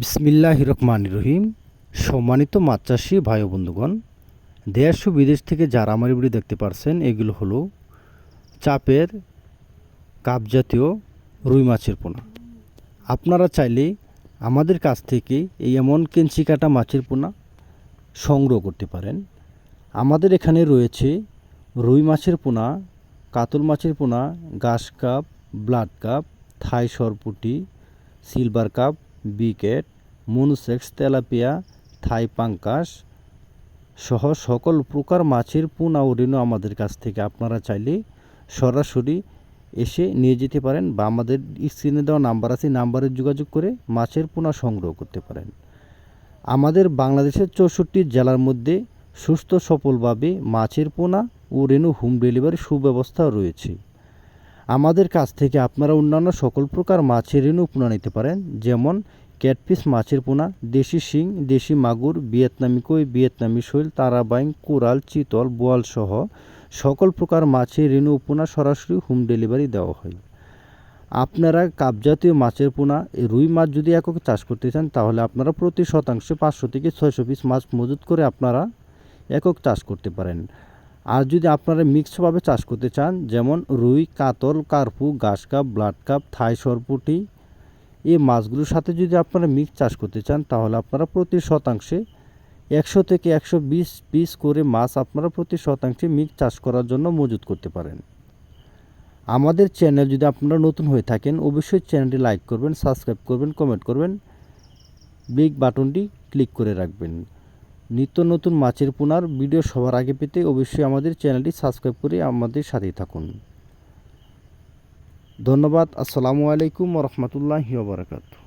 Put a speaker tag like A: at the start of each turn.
A: বিসমিল্লাহ রহমান রহিম। সম্মানিত মাছ চাষি ভাই বন্ধুগণ, দেশ ও বিদেশ থেকে যারা আমার ভিডিও দেখতে পারছেন, এগুলো হলো চাপের কাপ জাতীয় রুই মাছের পোনা। আপনারা চাইলে আমাদের কাছ থেকে এই এমন কেঞ্চি কাটা মাছের পোনা সংগ্রহ করতে পারেন। আমাদের এখানে রয়েছে রুই মাছের পোনা, কাতল মাছের পোনা, ঘাস কাপ, ব্লাড কাপ, থাই সরপুটি, সিলভার কাপ বিকেট, মনুসেক্স তেলাপিয়া, থাই পাঙ্কাস সহ সকল প্রকার মাছের পোনা ও আমাদের কাছ থেকে আপনারা চাইলে সরাসরি এসে নিয়ে যেতে পারেন বা আমাদের স্ক্রিনে দেওয়া নাম্বার আছে নাম্বারে যোগাযোগ করে মাছের পোনা সংগ্রহ করতে পারেন। আমাদের বাংলাদেশের চৌষট্টি জেলার মধ্যে সুস্থ সফলভাবে মাছের পোনা ও রেণু হোম ডেলিভারি সুব্যবস্থা রয়েছে। আমাদের কাছ থেকে আপনারা অন্যান্য সকল প্রকার মাছের রেণু পোনা নিতে পারেন, যেমন ক্যাটপিস মাছের পোনা, দেশি শিং, দেশি মাগুর, ভিয়েতনামি কই, ভিয়েতনামি শৈল, তারাবাইং, কোরাল, চিতল, বোয়াল সহ সকল প্রকার মাছের রেণু পোনা সরাসরি হোম ডেলিভারি দেওয়া হয়। আপনারা কাপজাতীয় মাছের পোনা, রুই মাছ যদি একক চাষ করতে চান, তাহলে আপনারা প্রতি শতাংশে পাঁচশো থেকে ছয়শো পিস মাছ মজুত করে আপনারা একক চাষ করতে পারেন। আর যদি আপনারা মিক্সভাবে চাষ করতে চান, যেমন রুই, কাতল, কার্পু, ঘাস কাপ, ব্লাড কাপ, থাই সরপুটি, এই মাছগুলোর সাথে যদি আপনারা মিক্স চাষ করতে চান, তাহলে আপনারা প্রতি শতাংশে একশো থেকে একশো বিশ পিস করে মাছ আপনারা প্রতি শতাংশে মিক্স চাষ করার জন্য মজুত করতে পারেন। আমাদের চ্যানেল যদি আপনারা নতুন হয়ে থাকেন, অবশ্যই চ্যানেলটি লাইক করবেন সাবস্ক্রাইব করবেন কমেন্ট করবেন বিগ বাটনটি ক্লিক করে রাখবেন। নিত্য নতুন মাছের পোনার ভিডিও সবার আগে পেতে অবশ্যই আমাদের চ্যানেলটি সাবস্ক্রাইব করে আমাদের সাথেই থাকুন। ধন্যবাদ, আসসালামু আলাইকুম রহমতুল্লাহি বারাকাতু